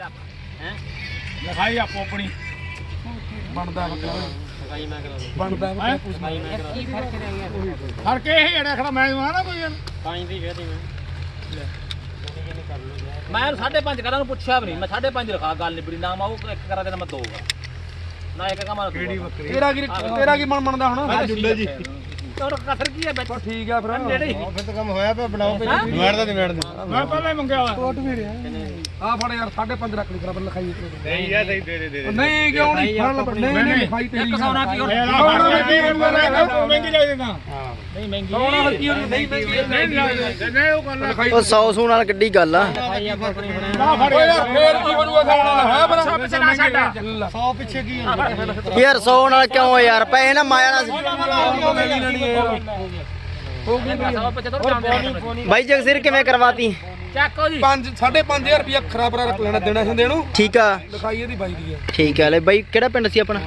ਹੈ ਲਿਖਾਈ ਆਪੋ ਆਪਣੀ। ਬਣਦਾ ਮੈਂ ਕਰਾ ਬਣਦਾ ਹੈਂ? ਸਫ਼ਾਈ ਮੈਂ ਕਰਾ ਕੀ ਫ਼ਰਕ ਰਹਿ ਗਿਆ ਫ਼ਰਕ ਇਹ ਹੀ ਜਿਹੜਾ ਖੜਾ ਮੈਂ ਆ ਨਾ ਕੋਈ ਯਾਰ ਪੰਜ ਦੀ ਕਹਤੀ ਮੈਂ ਮੈਂ ਉਹਨੂੰ ਸਾਢੇ ਪੰਜ ਕਰਾਂ ਨੂੰ ਪੁੱਛਿਆ ਵੀ ਨਹੀਂ। ਮੈਂ ਸਾਢੇ ਪੰਜ ਰਖਾ ਗੱਲ ਨਿਬੜੀ। ਨਾ ਮੈਂ ਉਹ ਇੱਕ ਕਰਾ ਦੇਣਾ ਮੈਂ ਦੋਗਾ ਨਾ ਇੱਕ ਕਮਾ ਨਾ ਕਿਹੜੀ ਬੱਕਰੀ? ਤੇਰਾ ਕੀ ਤੇਰਾ ਕੀ ਮਨ ਮੰਨਦਾ ਹੁਣ? ਜੁੰਡੇ ਜੀ। ਹੋਰ ਕਸਰ ਕੀ ਹੈ ਵਿੱਚ ਠੀਕ ਆ ਫਿਰ ਨੇੜੇ ਹੀ। ਫਿਰ ਤਾਂ ਕੰਮ ਹੋਇਆ ਪਿਆ ਬਣਾਓ ਹੈਂ? ਨਿਮੜ ਦਾ ਨਿਮੜ ਦਾ ਮੈਂ ਪਹਿਲਾਂ ਹੀ ਮੰਗਿਆ ਵਾ। ਕੋਟ ਵੀ ਰਿਹਾ। ਆ ਫੜ ਯਾਰ 5.5 ਰੱਖ ਲਈ ਬਰਾਬਰ ਲਿਖਾਈ ਇੱਕ ਨਹੀਂ ਯਾਰ ਸਹੀ ਦੇ ਦੇ ਦੇ ਨਹੀਂ ਕਿਉਂ ਨਹੀਂ? ਫੜ ਲੈ ਨਹੀਂ ਨਹੀਂ ਲਿਖਾਈ ਤੇਰੀ ਇੱਕ ਸੌ ਨਾਲ ਕੀ ਹੋ ਇਹ ਨਾ ਫੜ ਲੈ ਕੀ ਕਰਨਾ ਮੈਂ ਮਹਿੰਗੀ ਜਾਈ ਦੇਣਾ ਨਹੀਂ ਮਹਿੰਗੀ ਸੌਣਾ ਫਿਰ ਕੀ ਹੋਣੀ? ਨਹੀਂ ਮਹਿੰਗੀ ਨਹੀਂ ਨਹੀਂ ਨਹੀਂ। ਉਹ ਕਰਨਾ ਲਿਖਾਈ ਉਹ 100 ਸੂ ਨਾਲ ਕਿੱਡੀ ਗੱਲ ਆ? ਓਏ ਯਾਰ ਫੇਰ ਕੀ ਬਣੂਗਾ ਸਾਡਾ ਹੈ ਪਰ ਸੌ ਪਿੱਛੇ ਨਾ ਛੱਡ 100 ਪਿੱਛੇ ਕੀ ਯਾਰ 100 ਨਾਲ ਕਿਉਂ ਯਾਰ? ਪੈਸੇ ਨਾ ਮਾਇਆ ਨਾ ਚਾਂਦੇ ਬਾਈ ਜਗਸੀਰ ਕਿਵੇਂ ਕਰਵਾਤੀ? ਚੱਕੋ ਜੀ। 5 5.5000 ਰੁਪਇਆ ਖਰਾਬਰਾ ਰੱਖ ਲੈਣਾ ਦੇਣਾ ਹੁੰਦੇ ਨੂੰ ਠੀਕ ਆ। ਲਿਖਾਈ ਇਹਦੀ ਬਾਈ ਦੀ ਹੈ ਠੀਕ ਆ ਲੈ ਬਾਈ ਕਿਹੜਾ ਪਿੰਡ ਸੀ ਆਪਣਾ?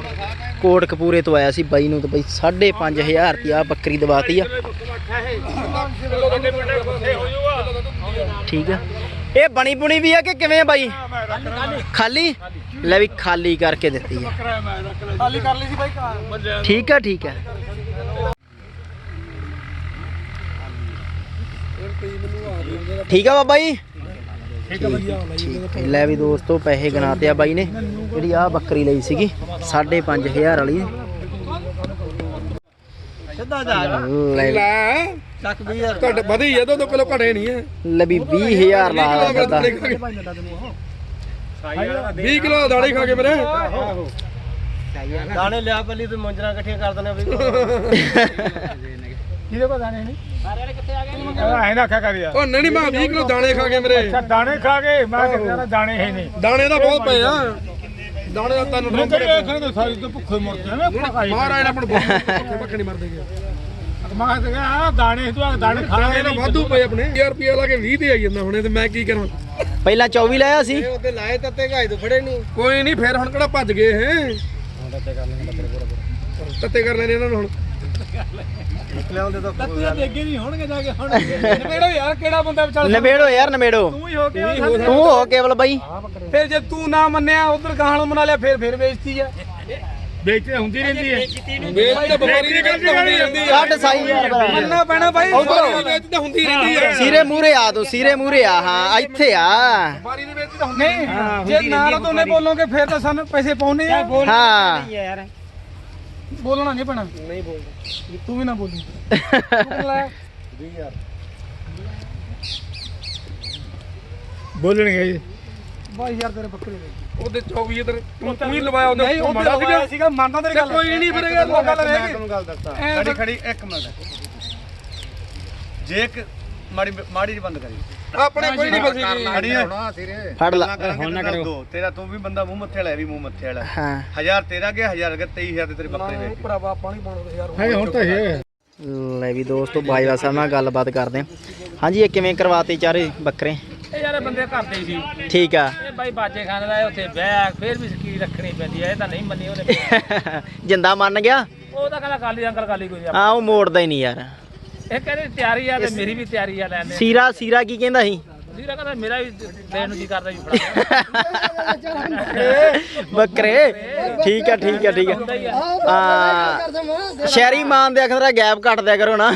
ਕੋਟ ਕਪੂਰੇ ਤੋਂ ਆਇਆ ਸੀ ਬਾਈ ਨੂੰ ਤਾਂ ਬਾਈ 5500 ਰੁਪਿਆ ਬੱਕਰੀ ਦਵਾਤੀ ਆ। ਠੀਕ ਆ। ਇਹ ਬਣੀ ਬੁਣੀ ਵੀ ਆ ਕਿ ਕਿਵੇਂ ਆ ਬਾਈ? ਖਾਲੀ? ਲੈ ਵੀ ਖਾਲੀ ਕਰਕੇ ਦਿੱਤੀ ਆ। ਖਾਲੀ ਕਰ ਲਈ ਸੀ ਬਾਈ ਠੀਕ ਆ ਠੀਕ ਆ। ਠੀਕ ਆ ਬਾਬਾ ਜੀ? ਠੀਕ ਹੈ। ਲੈ ਵੀ ਦੋਸਤੋ ਪੈਸੇ ਗਨਾਤੇ ਆ ਬਾਈ ਨੇ। ਜਿਹੜੀ ਆ ਬੱਕਰੀ ਲਈ ਸੀਗੀ 5500 ਵਾਲੀ ਸਿੱਧਾ ਜਾ ਲੈ ਚੱਕ ਵੀ ਯਾਰ ਘਟ ਵਧੀ ਹੈ ਦੋ ਦੋ ਕਿਲੋ ਘਟੇ ਨਹੀਂ ਹੈ ਲੈ ਵੀ 20000 ਲਾ ਦਿੱਤਾ 20 ਕਿਲੋ ਦਾੜੇ ਖਾ ਕੇ। ਮੇਰੇ। ਦਾਣੇ ਲਿਆ ਪਹਿਲੀ ਤੂੰ ਮੁੰਜਰਾ ਇਕੱਠੀਆਂ ਕਰ ਦਨੇ ਬਈ ਕਿਹਦੇ ਕੋ ਦਾਣੇ ਨਹੀਂ ਸਾਰੇ ਵਾਲੇ ਕਿੱਥੇ ਆ ਗਏ? ਐਂ ਨਾ ਆਖਿਆ ਕਰ ਯਾਰ ਉਹ ਨਹੀਂ ਨਹੀਂ ਮੈਂ 20 ਕਿਲੋ ਦਾਣੇ ਖਾ ਕੇ ਮੇਰੇ? ਅੱਛਾ ਦਾਣੇ ਖਾ ਕੇ? ਮੈਂ ਕਹਿੰਦਾ ਦਾਣੇ ਹੈ ਨਹੀਂ। ਦਾਣੇ ਦਾ ਬਹੁਤ ਪਏ ਆ। ਦਾਣੇ ਦਾ ਤੈਨੂੰ ਮੈਂ ਡੰਗਰ ਕਿਹਾ ਇਹ ਖੜੇ ਸਾਰੀ ਤੋਂ ਭੁੱਖੇ ਮਰ ਜਾਣੇ ਮਹਾਰਾਜ ਨੇ ਆਪਣ ਬਹੁਤ ਭੁੱਖੇ ਭੱਖੇ ਮਰ ਦੇਗੇ ਮੈਂ ਕਿਹਾ ਆ ਦਾਣੇ ਤੂੰ ਆਹ ਦਾਣੇ ਖਾ ਦਾਣੇ ਕੇ ਤਾਂ ਵਾਧੂ ਪਏ ਆਪਣੇ। 1000 ਰੁਪਏ ਲਾ ਕੇ 20 ਤੇ ਆਈ ਜਾਂਦਾ ਹੁਣੇ ਤੇ ਮੈਂ ਕੀ ਕਰਾਂ? ਪਹਿਲਾਂ 24 ਲਾਇਆ ਸੀ। ਉਹਦੇ ਲਾਏ ਘਾਈ ਤੋਂ ਫੜੇ ਨਹੀਂ। ਕੋਈ ਨਹੀਂ ਫੇਰ ਹੁਣ ਕਿਹੜਾ ਭੱਜ ਗਏ ਹੈ? ਤੱਤੇ ਕਰ ਲੈਣੇ ਇਹਨਾਂ ਨੂੰ ਹੁਣ। ਨਿਕਲਿਆਉਂਦੇ ਤਾਂ ਤੱਤੇ ਦੇ ਅੱਗੇ ਨਹੀਂ। ਹੋਣਗੇ ਜਾ ਕੇ ਹੁਣ। ਨਵੇੜੋ ਯਾਰ ਕਿਹੜਾ ਬੰਦਾ ਵਿਚਾਲ ਨਵੇੜੋ ਯਾਰ ਨਵੇੜੋ ਤੂੰ ਹੀ ਹੋ ਕੇ ਤੂੰ ਹੋ ਕੇਵਲ ਬਾਈ। ਫਿਰ ਜੇ ਤੂੰ ਨਾ ਮੰਨਿਆ ਉਧਰ ਗਾਹਲ ਮਨਾ ਲਿਆ ਫੇਰ ਫੇਰ ਬੇਇੱਜ਼ਤੀ ਆ। ਵੇਚਦੇ ਹੁੰਦੀ ਰਹਿੰਦੀ ਹੈ ਬੇਇੱਜ਼ਤੀ ਤਾਂ ਵਪਾਰੀ ਦੀ ਗੱਲ ਤਾਂ ਹੁੰਦੀ। ਰਹਿੰਦੀ ਆ। ਕੱਢ ਸਾਈ ਯਾਰ ਮੰਨਣਾ ਪੈਣਾ ਬਾਈ ਵਪਾਰੀ ਦੀ ਬੇਇੱਜ਼ਤੀ ਤਾਂ ਹੁੰਦੀ ਰਹਿੰਦੀ ਆ। ਸੀਰੇ ਮੂਰੇ ਆ ਤੂੰ ਸੀਰੇ ਮੂਰੇ ਆ ਹਾਂ ਇੱਥੇ ਆ। ਵਪਾਰੀ ਦੀ ਬੇਇੱਜ਼ਤੀ ਤਾਂ ਹੁੰਦੀ ਨਹੀਂ ਜੇ ਨਾਲ ਦੋਨੇ ਬੋਲੋਗੇ ਫੇਰ ਤਾਂ ਸਾਨੂੰ ਪੈਸੇ ਪਾਉਣੇ ਆ। ਹਾਂ। ਯਾਰ ਬੋਲਣਾ ਨਹੀਂ ਪੈਣਾ। ਨਹੀਂ ਬੋਲਦਾ ਤੂੰ ਵੀ ਨਾ ਬੋਲੀ। ਬੋਲਣਗੇ ਜੀ। ਬਾਈ ਯਾਰ ਤੇਰੇ ਬੱਕਰੇ ਦੇ। ਉਹਦੇ 24 ਇਧਰ ਤੂੰ ਤੂੰ ਹੀ ਲਵਾਇਆ ਉਹਦੇ ਉਹ ਮਾੜਾ ਸੀਗਾ। ਸੀਗਾ ਮੰਨਦਾ ਤੇਰੀ ਗੱਲ। ਕੋਈ ਨਹੀਂ ਫਿਰ ਇਹ ਗੱਲ ਰਹਿ ਗਈ। ਗੱਲ ਦੱਸਦਾ ਖੜੀ ਖੜੀ ਇੱਕ ਮਿੰਟ। ਜੇ ਇੱਕ ਮਾੜੀ ਮਾੜੀ ਜਿਹੀ ਬੰਦ ਕਰੀ। ਆਪਣੇ ਕੋਈ ਨਹੀਂ ਬਸੀ ਖੜੀ ਹੈ। ਫੜ ਲਾ। ਹੁਣ ਨਾ ਕਰੋ ਤੇਰਾ ਤੂੰ ਵੀ ਬੰਦਾ ਮੂੰਹ ਮੱਥੇ ਵਾਲਾ ਇਹ ਵੀ ਮੂੰਹ ਮੱਥੇ ਵਾਲਾ। ਹਾਂ। ਹਜ਼ਾਰ ਤੇਰਾ ਗਿਆ ਹਜ਼ਾਰ ਗਿਆ 23000 ਤੇ ਤੇਰੇ ਬੱਕਰੇ ਵੇਚ। ਭਰਾਵਾ ਪਾਣੀ ਪਾਉਣਾ ਯਾਰ ਹੈ ਹੁਣ ਤਾਂ ਹੈ ਲੈ ਵੀ ਦੋਸਤੋ ਬਾਜਵਾ ਸਾਹਿਬ ਨਾਲ ਗੱਲਬਾਤ ਕਰਦੇ ਹਾਂ। ਹਾਂਜੀ ਇਹ ਕਿਵੇਂ ਕਰਵਾਤੇ ਚਾਰੇ ਬੱਕਰੇ? ਇਹ ਯਾਰ ਇਹ ਬੰਦੇ ਘਰ ਦੇ ਹੀ ਸੀ। ਠੀਕ ਆ। ਇਹ ਬਾਈ ਬਾਜੇ ਖਾਨ ਦਾ ਇਹ ਉੱਥੇ ਬੈਗ ਫੇਰ ਵੀ ਸਕੀਰੀ ਰੱਖਣੀ ਪੈਂਦੀ ਹੈ ਇਹ ਤਾਂ ਨਹੀਂ ਮੰਨੀ ਉਹਨੇ। ਜਿੰਦਾ ਮੰਨ ਗਿਆ? ਉਹ ਤਾਂ ਕਹਿੰਦਾ ਕਾਲੀ ਅੰਕਲ ਕਾਲੀ ਕੋਈ ਹਾਂ ਉਹ ਮੋੜਦਾ ਹੀ ਨਹੀਂ ਯਾਰ। ਇਹ ਕਹਿੰਦੇ ਤਿਆਰੀ ਆ ਤੇ ਮੇਰੀ ਵੀ ਤਿਆਰੀ ਆ ਲੈਣ ਦੇ। ਸੀਰਾ ਸੀਰਾ ਕੀ ਕਹਿੰਦਾ ਸੀ? ਵੀਰਾ ਕਹਿੰਦਾ ਮੇਰਾ ਵੀ ਲੈਣ ਨੂੰ ਜੀ ਕਰਦਾ ਜੀ ਫੜਾ ਬੱਕਰੇ। ਠੀਕ ਆ ਠੀਕ ਆ ਠੀਕ ਆ। ਹਾਂ। ਸ਼ਹਿਰੀ ਮਾਨ ਦੇ ਗੈਪ ਕੱਟ ਦਿਆ ਕਰੋ ਨਾ।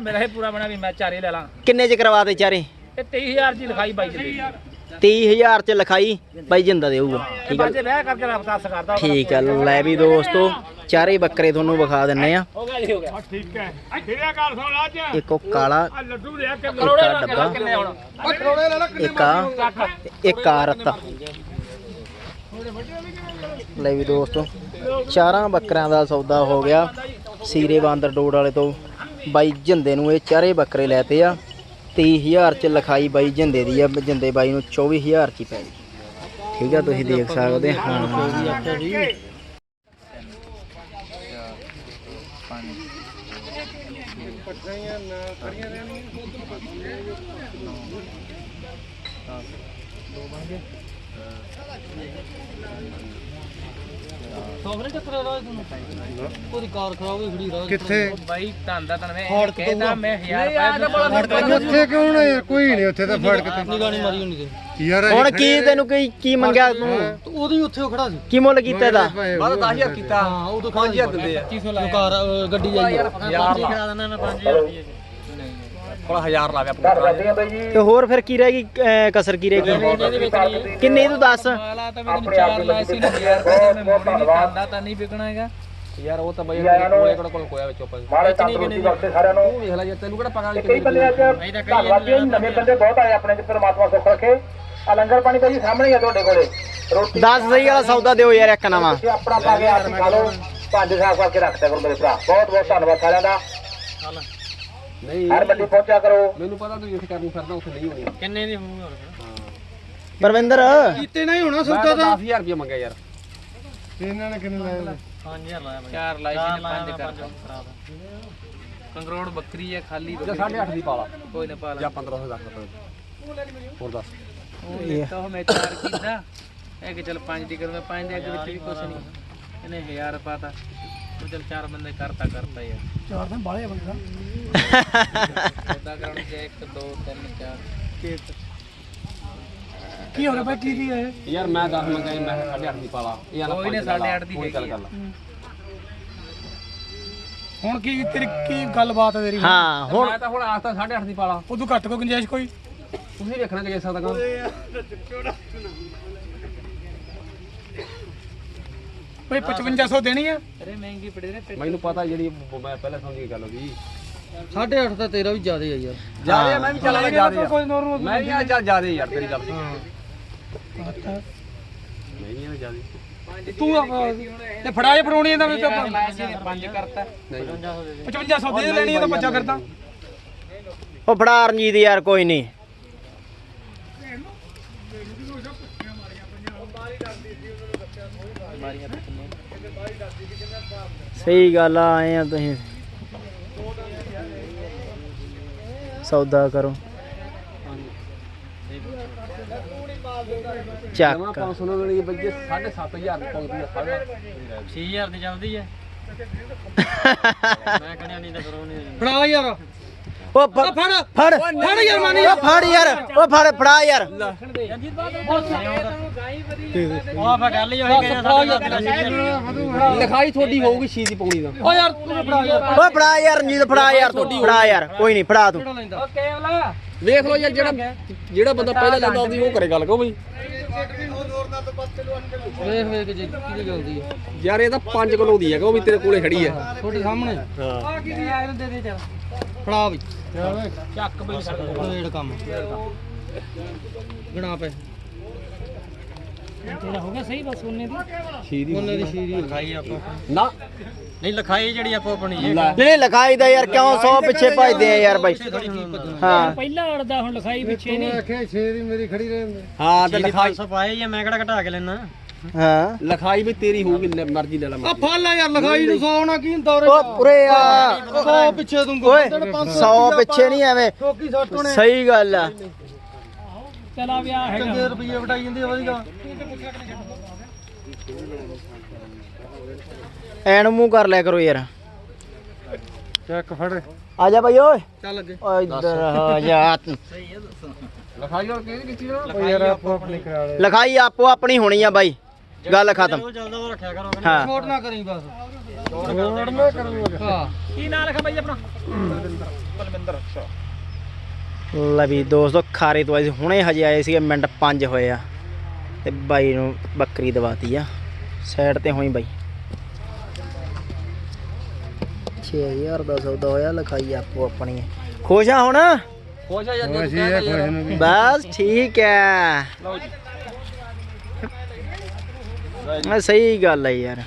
ਮੇਰਾ ਹੀ ਪੂਰਾ ਬਣਾ ਵੀ ਮੈਂ ਚਾਰੇ ਲੈ ਲਾਂ। ਕਿੰਨੇ ਚ ਕਰਵਾਤੇ ਚਾਰੇ? ਇਹ 23000 ਦੀ ਲਿਖਾਈ ਬਾਈ ਜੀ 30000 ਚ ਲਿਖਾਈ ਬਾਈ ਜਿੰਦਾ ਦੇਊਗਾ ਠੀਕ ਕਰਕੇ ਉਹ ਠੀਕ ਆ ਲੈ ਵੀ ਦੋਸਤੋ ਚਾਰੇ ਬੱਕਰੇ ਤੁਹਾਨੂੰ ਵਿਖਾ ਦਿੰਨੇ ਆ। ਹੋ ਗਿਆ ਜੀ ਹੋ ਗਿਆ। ਠੀਕ ਹੈ। ਕਿਹੜਾ ਗੱਲ ਸੁਣ ਲਾ ਅੱਜ ਇੱਕ ਉਹ ਕਾਲਾ ਲੱਡੂ ਦੇ ਕੇ ਇੱਕ ਆ ਡੱਬਾ। ਕਿੰਨੇ ਹੁਣ? ਕਰੋੜੇ ਲੈ ਇੱਕ ਆ ਰੱਤਾ। ਲੈ ਵੀ ਦੋਸਤੋ ਚਾਰਾਂ ਬੱਕਰਿਆਂ ਦਾ ਸੌਦਾ ਹੋ ਗਿਆ। ਸੀਰੇ ਬਾਂਦਰ ਡੋੜ ਵਾਲੇ ਤੋਂ ਬਾਈ ਜਿੰਦੇ ਨੂੰ ਇਹ ਚਾਰੇ ਬੱਕਰੇ ਲੈਤੇ ਆ। 30000 ਚ ਲਿਖਾਈ ਬਾਈ ਜਿੰਦੇ ਦੀ ਆ, ਜਿੰਦੇ ਬਾਈ ਨੂੰ 24000 ਚ ਹੀ ਪੈ ਗਈ। ਠੀਕ ਆ, ਤੁਸੀਂ ਦੇਖ ਸਕਦੇ ਹਾਂ। ਸੋਗਰੇ ਚੱਕਰ ਆ ਤੁਹਾਨੂੰ? ਉਹਦੀ ਕਾਰ ਖਰਾਬ ਹੋਈ ਖੜੀ ਰਾਜ ਕਿੱਥੇ? ਬਾਈ ਧੰਦਾ ਤਾਂ ਮੈਂ ਕਹਿੰਦਾ ਮੈਂ 1000 ਉੱਥੇ ਕਿਉਂ ਨਾ? ਯਾਰ ਕੋਈ ਨਹੀਂ ਉੱਥੇ ਤਾਂ ਫੜ ਕੇ ਨਿਗਾਣੀ ਮਾਰੀ ਹੋਣੀ ਤੇ ਯਾਰ ਹੁਣ ਕੀ ਤੈਨੂੰ ਕੀ ਕੀ ਮੰਗਿਆ ਤੂੰ ਉਹਦੀ ਉੱਥੇ ਖੜਾ ਸੀ। ਕੀ ਮੁੱਲ ਕੀਤਾ ਇਹਦਾ? ਬਾਅਦ 10000 ਕੀਤਾ। ਹਾਂ ਉਹ ਤੋਂ 5000 ਦਿੰਦੇ ਆ। 2500 ਲਾਇਆ। ਕਾਰ ਗੱਡੀ ਆਈ ਯਾਰ ਕਰਾ ਦਿੰਦਾ ਮੈਂ 5000 ਰੁਪਏ ਥੋੜਾ 1000 ਲਾ ਗਿਆ ਤੇ ਹੋਰ ਫਿਰ ਕੀ ਰਹਿ ਗਈ ਅਹ ਕਸਰ ਕੀ ਰਹਿ ਗਈ? ਕਿੰਨੀ ਤੂੰ ਦੱਸ? ਮਾਲਾ ਤਾਂ ਮੈਨੂੰ 4 ਲਾਇਆ ਸੀ 1000 ਰੁਪਏ ਮੈਂ ਮੋੜੀ ਨਹੀਂ ਤਾਂ ਨਹੀਂ ਵਿਕਣਾ ਹੈਗਾ। ਯਾਰ ਉਹ ਤਾਂ ਬਈ ਕੋਲੇ ਕੋਲ ਕੋਲ ਕੋਇਆ ਵਿੱਚ ਉੱਪਰ ਮਾਰੇ ਤੰਦਰੁਸਤੀ ਬਖਸ਼ੇ ਸਾਰਿਆਂ ਨੂੰ। ਤੂੰ ਵੇਖ ਲੈ ਜੇ ਤੈਨੂੰ ਕਿਹੜਾ ਪਤਾ ਤੇ ਕਈ ਬੰਦੇ ਅੱਜ। ਧੰਨਵਾਦੀ ਨਵੇਂ ਬੰਦੇ ਬਹੁਤ ਆਏ ਆਪਣੇ ਚ ਪਰਮਾਤਮਾ ਸੁੱਖ ਰੱਖੇ। ਆ ਲੰਗਰ ਪਾਣੀ ਭਾਜੀ ਸਾਹਮਣੇ ਹੀ ਆ ਤੁਹਾਡੇ ਕੋਲੇ। ਰੋਟੀ 10 ਸਹੀ ਵਾਲਾ ਸੌਦਾ ਦਿਓ ਯਾਰ ਇੱਕ ਨਵਾਂ। ਤੁਸੀਂ ਆਪਣਾ ਪਾ ਕੇ ਆਪ ਖਾ ਲਓ। ਪੰਜ ਸਾਫ਼ ਕਰਕੇ ਰੱਖ ਦਿਆ ਕਰੋ ਮੇਰੇ ਭਰਾ। ਬਹੁਤ ਬਹੁਤ ਧੰਨਵਾਦ ਸਾਰਿਆਂ ਦਾ। ਨਹੀਂ ਹਰ ਬੰਦੇ ਪਹੁੰਚਿਆ ਕਰੋ। ਮੈਨੂੰ ਪਤਾ ਤੂੰ ਜਿੱਥੇ ਕਰਨੀ ਫਿਰਦਾ ਉੱਥੇ ਨਹੀਂ ਹੋਣੀ। ਕਿੰਨੇ ਦੀ ਹੋਊਗਾ ਪਰਵਿੰਦਰ। ਕੀਤੇ ਨਹੀਂ ਹੋਣਾ ਸੌਦਾ ਤਾਂ। ਤਾਂ 10000 ਰੁਪਏ ਮੰਗਿਆ ਯਾਰ। ਇਹਨਾਂ ਨੇ ਕਿੰਨੇ ਲਾਏ 5000 ਲਾਇਆ ਬਾਈ 4 ਲਾਈ ਸੀ ਨੇ 5 ਕਰ ਖਰਾਬ ਕੰਗਰੋੜ ਬੱਕਰੀ ਹੈ ਖਾਲੀ ਜਾਂ 8.5 ਦੀ ਪਾਲਾ ਕੋਈ ਨਾ ਪਾ ਲਾ। ਜਾਂ 1500 ਦਾ ਰੁਪਏ। ਹੋਰ ਦੱਸ। ਉਹ ਦਿੱਤਾ ਉਹ ਮੈਂ 4 ਕੀਤਾ। ਇਹ ਕਿ ਚਲ 5 ਦੀ ਕਰ ਮੈਂ 5 ਦੇ ਅੱਗੇ ਵਿੱਚ ਵੀ ਕੁਛ ਨਹੀਂ। ਇਹਨੇ 1000 ਪਾਤਾ। ਉਹ ਚਲ ਚਾਰ ਬੰਦੇ ਕਰਤਾ ਕਰਤਾ ਯਾਰ ਚਾਰ ਦਿਨ ਬਾਲੇ ਬੰਦਾ ਸੌਦਾ ਕਰਾਉਣ ਚ 1 2 3 4 ਕੀ ਹੋ ਰਿਹਾ ਬਾਈ ਕੀ ਕੀ ਹੈ ਯਾਰ ਮੈਂ 10 ਮੰਗਿਆ ਸੀ, ਮੈਂ 8.5 ਦੀ ਪਾਲਾ। ਇਹ ਆਲਾ ਕੋਈ ਨਾ, ਲਾ, 8.5 ਦੀ ਕੋਈ ਗੱਲ ਆ। ਗੱਲ ਹੁਣ ਕੀ ਤੇਰੀ ਕੀ ਗੱਲਬਾਤ ਹੈ ਤੇਰੀ? ਹਾਂ ਹੁਣ ਮੈਂ ਤਾਂ ਹੁਣ ਆਸਤਾ 8.5 ਦੀ ਪਾਲਾ। ਉਦੋਂ ਘੱਟ ਕੋ ਗੁੰਜਾਇਸ਼ ਕੋਈ? ਤੁਸੀਂ ਵੇਖਣਾ ਕਿ ਜੈਸਾ ਦਾ ਕੰਮ। ਬਈ 5500 ਦੇਣੀ ਆ? ਅਰੇ ਮਹਿੰਗੀ ਪੜੇ ਨੇ ਮੈਨੂੰ ਪਤਾ ਜਿਹੜੀ ਮੈਂ ਪਹਿਲਾਂ ਸਮਝ ਗੱਲ ਹੋ ਗਈ 8.5 ਤਾਂ ਤੇਰਾ ਵੀ ਜ਼ਿਆਦਾ ਆ ਯਾਰ। ਜ਼ਿਆਦਾ ਮੈਂ ਵੀ ਚੱਲ ਜ਼ਿਆਦਾ ਕੋਈ ਨੋਰਮਲ ਮੈਂ ਵੀ ਆ ਚੱਲ ਜ਼ਿਆਦਾ ਯਾਰ ਤੇਰੀ ਗੱਲ ਵੀ ਆ ਜ਼ਿਆਦਾ ਤੂੰ ਆ- ਤੇ ਫੜਾਏ ਫੜਾਉਣੀ ਇਹਦਾ ਵੀ ਆਪਾਂ ਲਾਇਆ ਸੀ 5 ਕਰਤਾ। 5500 ਦੇ ਲੈਣੀ ਆ ਤਾਂ ਬੱਚਾ ਕਰਦਾ। ਉਹ ਫੜਾ ਰਣਜੀਤ ਯਾਰ ਕੋਈ ਨਹੀਂ। ਸਹੀ ਗੱਲ ਆ ਆਏ ਆ ਤੁਸੀਂ। ਸੌਦਾ ਕਰੋ। ਚੱਕ। 500 ਨਾਲ ਵਾਲੀ ਬੱਜੇ 7500 ਪੌਂਦੀ ਫੜ ਲਾ 6000 ਦੀ ਚੱਲਦੀ ਹੈ। ਮੈਂ ਕਹਿੰਦਾ ਨਹੀਂ ਤਾਂ ਕਰੋ ਨਹੀਂ ਫੜਾ ਯਾਰ। ਉਹ ਫੜ ਫੜ ਫੜ। ਯਾਰ ਮਾਨੀ ਉਹ ਫੜ ਯਾਰ ਉਹ ਫੜ ਫੜਾ ਯਾਰ। ਲਿਖਾਈ ਤੁਹਾਡੀ ਹੋਊਗੀ ਛੀ ਦੀ ਪੌਣੀ ਦਾ। ਓ ਯਾਰ ਤੂੰ ਫੜਾ ਯਾਰ। ਓਏ ਫੜਾ ਯਾਰ ਰਣਜੀਤ ਫੜਾ ਯਾਰ ਤੂੰ ਫੜਾ ਯਾਰ ਕੋਈ ਨਹੀਂ ਫੜਾ ਤੂੰ। ਓ ਕੇਵਲਾ। ਵੇਖ ਲਓ ਯਾਰ ਜਿਹੜਾ ਜਿਹੜਾ ਬੰਦਾ ਪਹਿਲਾਂ ਲੈਂਦਾ ਉਹਦੀ ਉਹ ਕਰੇ ਗੱਲ ਕਹੋ ਬਈ। ਵੇਖ ਵੇਖ ਕੇ ਜੀ ਕਿਹਦੀ ਗੱਲ ਦੀ ਹੈ ਯਾਰ ਇਹ ਤਾਂ 5 ਕਿਲੋ ਦੀ ਹੈ ਕਹੋ ਵੀ ਤੇਰੇ ਕੋਲੇ ਖੜੀ ਹੈ ਤੁਹਾਡੇ ਸਾਹਮਣੇ? ਆ ਕੀ ਦੀ ਆਇਰ ਦੇ ਦੇ ਚੱਲ। ਫੜਾ ਵੀ। ਚੱਕ ਬਈ। ਢੇੜ ਕੰਮ। ਗਣਾ ਪਏ ਤੇਰਾ ਹੋ ਗਿਆ ਸਹੀ ਬਸ ਉਹਨੇ ਦੀ। ਦੀ ਉਹਨੇ ਦੀ ਸ਼ੀਰੀ ਲਿਖਾਈ ਆਪਾਂ। ਨਾ। ਨਹੀਂ ਲਿਖਾਈ ਜਿਹੜੀ ਆਪਾਂ ਆਪਣੀ ਹੈ। ਨਹੀਂ ਨਹੀਂ ਲਿਖਾਈ ਦਾ ਯਾਰ ਕਿਉਂ? 100 ਪਿੱਛੇ ਭਜਦੇ ਆ ਯਾਰ ਬਾਈ। ਹਾਂ। ਪਹਿਲਾਂ ਅੜਦਾ ਹੁਣ ਲਿਖਾਈ ਪਿੱਛੇ ਨਹੀਂ। ਆਖਿਆ 6 ਦੀ ਮੇਰੀ ਖੜੀ ਰਹਿੰਦੇ ਹਾਂ ਤੇ ਲਿਖਾਈ 500 ਪਾਏ ਜਾਂ ਮੈਂ ਕਿਹੜਾ ਘਟਾ ਕੇ ਲੈਣਾ ਹਾਂ। ਲਿਖਾਈ ਵੀ ਤੇਰੀ ਹੋਊਗੀ ਮਰਜ਼ੀ ਲੈ ਲਾ ਆ ਯਾਰ ਲਿਖਾਈ ਨੂੰ 100 ਨਾ ਕੀ ਹੁੰਦਾ ਉਰੇ? ਉਹ ਪੁਰੇ ਆ। 100 ਪਿੱਛੇ ਤੂੰ ਓਏ 100 ਪਿੱਛੇ ਨਹੀਂ ਐਵੇਂ। ਸਹੀ ਗੱਲ ਆ। ਚਲਾ ਵਿਆਹ ਹੈਗਾ। ਚੰਗੇ ਰੁਪਏ ਵਟਾਈ ਜਾਂਦੇ ਵਧੀਆ ਐਨ ਮੂੰਹ ਕਰ ਲਿਆ ਕਰੋ ਯਾਰ। ਚੱਕ ਫੜ। ਆ ਜਾ ਬਾਈ ਓਏ। ਚੱਲ ਅੱਗੇ। ਓ ਇੱਧਰ ਆ ਜਾ। ਤੂੰ। ਲਿਖਾਈ ਹੋਰ ਕਿਹਦੀ ਕੀਤੀ ਨਾ ਯਾਰ ਆਪੋ ਆਪਣੀ ਕਰਾ ਲੈ ਲਿਖਾਈ ਆਪੋ ਆਪਣੀ ਹੋਣੀ ਆ ਬਾਈ। ਗੱਲ ਖਤਮ। ਉਹ ਰੱਖਿਆ ਕਰੋ ਹਾਂ। ਛੋਟ ਨਾ ਕਰੀ ਬਸ। ਰੋਡ ਮੈਂ ਕਰੂੰਗਾ ਹਾਂ। ਕੀ ਨਾਂ ਲਿਖਾ ਬਾਈ ਆਪਣਾ? ਲੈ ਵੀ ਦੋਸਤੋ ਖਾਰੇ ਤੋਂ ਆਏ ਸੀ ਹੁਣੇ ਹਜੇ ਆਏ ਸੀਗੇ ਮਿੰਟ 5 ਹੋਏ ਆ। ਤੇ ਬਾਈ ਨੂੰ ਬੱਕਰੀ ਦਵਾਤੀ ਆ। ਸਾਈਡ ਤੇ ਹੋਈ ਬਾਈ। 6000 ਦਾ ਸੌਦਾ ਹੋਇਆ ਲਿਖਾਈ ਆਪੋ ਆਪਣੀ। ਖੁਸ਼ ਆ ਹੁਣ? ਖੁਸ਼ ਆ ਯਾਰ ਅਸੀਂ ਇਹ ਖੁਸ਼ ਨੂੰ ਵੀ। ਬਸ ਠੀਕ ਹੈ ਮੈਂ ਸਹੀ ਗੱਲ ਹੈ ਯਾਰ।